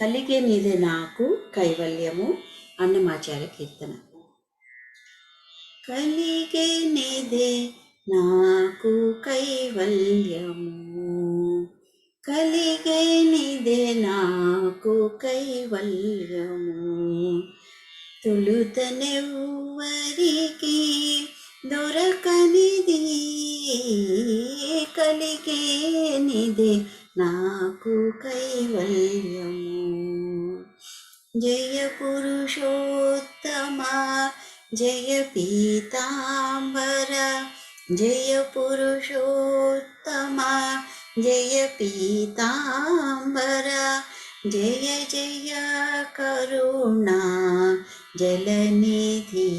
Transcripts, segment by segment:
కలిగే నీదే నాకు కైవల్యము అన్నమాచార్య కీర్తన. కలిగే నీదే నాకు కైవల్యము. కలిగే నీదే నాకు కైవల్యము. తొలుతనెవ్వరికి దొరకనిది కలిగే నిదే నాకు కైవల్యము. జయ పురుషోత్తమ జయ పీతాంబర జయ పురుషోత్తమ జయ పీతాంబర జయ జయ కరుణా జలనిధి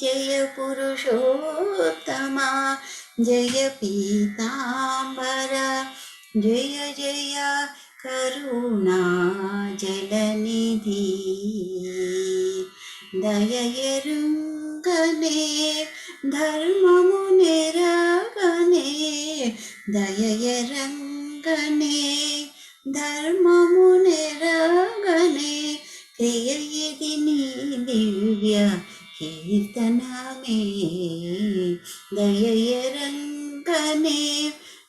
జయ పురుషోత్తమ జయ పీతాంబర జయ జయ కరుణా జలనిధి దయయరుంగనే ధర్మము నెరగనే దయయరంగనే ధర్మము నెరగనే క్రియ ఇది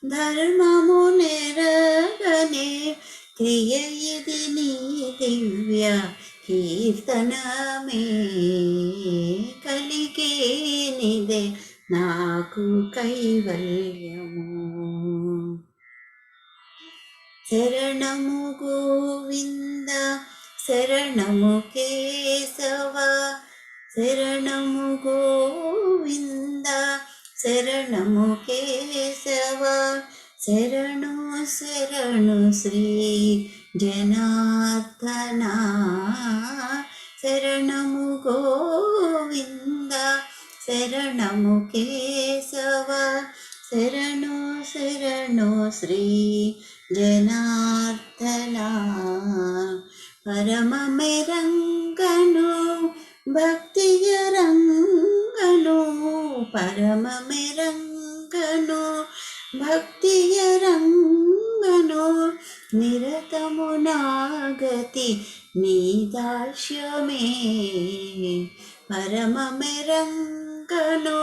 ధర్మము నెరగనే క్రియ ఇది నీ దివ్య కీర్తనమే. కలిగేనిదే నాకు కైవల్యము. శరణము గోవింద శరణము కేశవ శరణము గోవింద శరణము కేశవ శరణు శరణు శ్రీ జనార్దన శరణము గోవింద శరణము కేశవ శరణు శరణు శ్రీ జనార్దన పరమ మెరంగను భక్తియ పరమ మెరంగను రంగను నిరతము నాగతి నీ దాస్యమే పరమ మెరంగను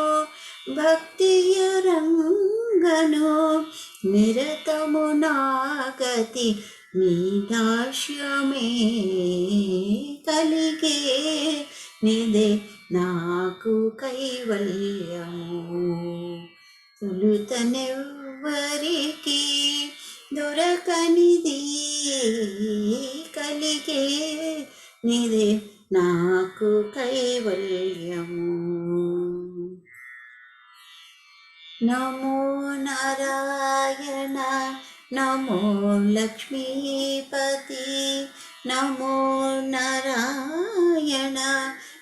రంగను నిరతము నాగతి నీ దాస్యమే కలిగే నిదే నాకు కైవల్యము. తొలుతనెవ్వరికి దొరకనిది కలిగే నిదే నాకు కైవల్యము. నమో నారాయణ నమో లక్ష్మీపతి నమో నారాయణ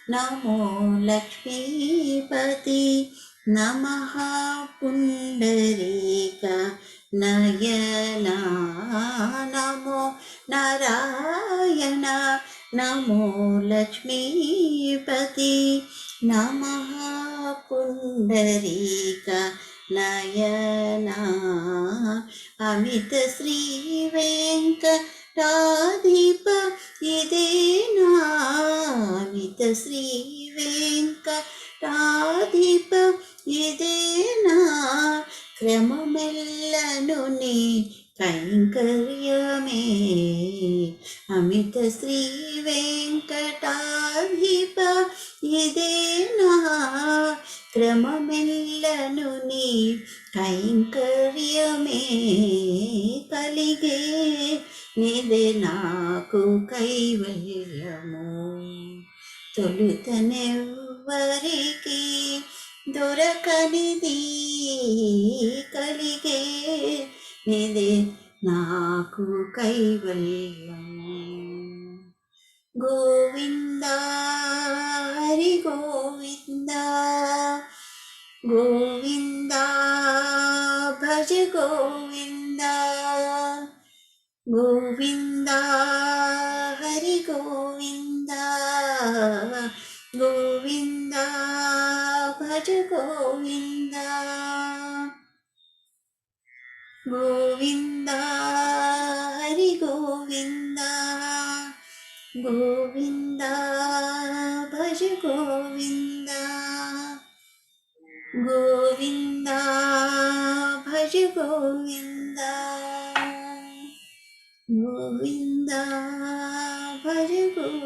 నమో లక్ష్మీపతి నమ పుండరీక నయనా నమో నారాయణ నమో లక్ష్మీపతి నమ పుండరీక నయనా అమిత శ్రీ వెంకటాధిప ఇదేనా అమిత శ్రీ వెంకటాధిప ఇదేనా క్రమమెల్లను నీ కైంకర్యమే అమిత శ్రీ వెంకటాధిప ఇదేనా క్రమమెల్లను నీ కైంకర్యమే కలిగే నిదే నాకు కైవల్యము తొలుతనెవ్వరికి దొరకనిది కలిగే నిదే నాకు కైవల్యము గోవింద హరి గోవింద గోవింద భజ గోవింద గోవింద హరి గోవింద గోవింద భజ గోవింద గోవింద హరి గోవింద గోవింద భజ గోవింద గోవింద భజ గోవింద గోవింద భజ గోవింద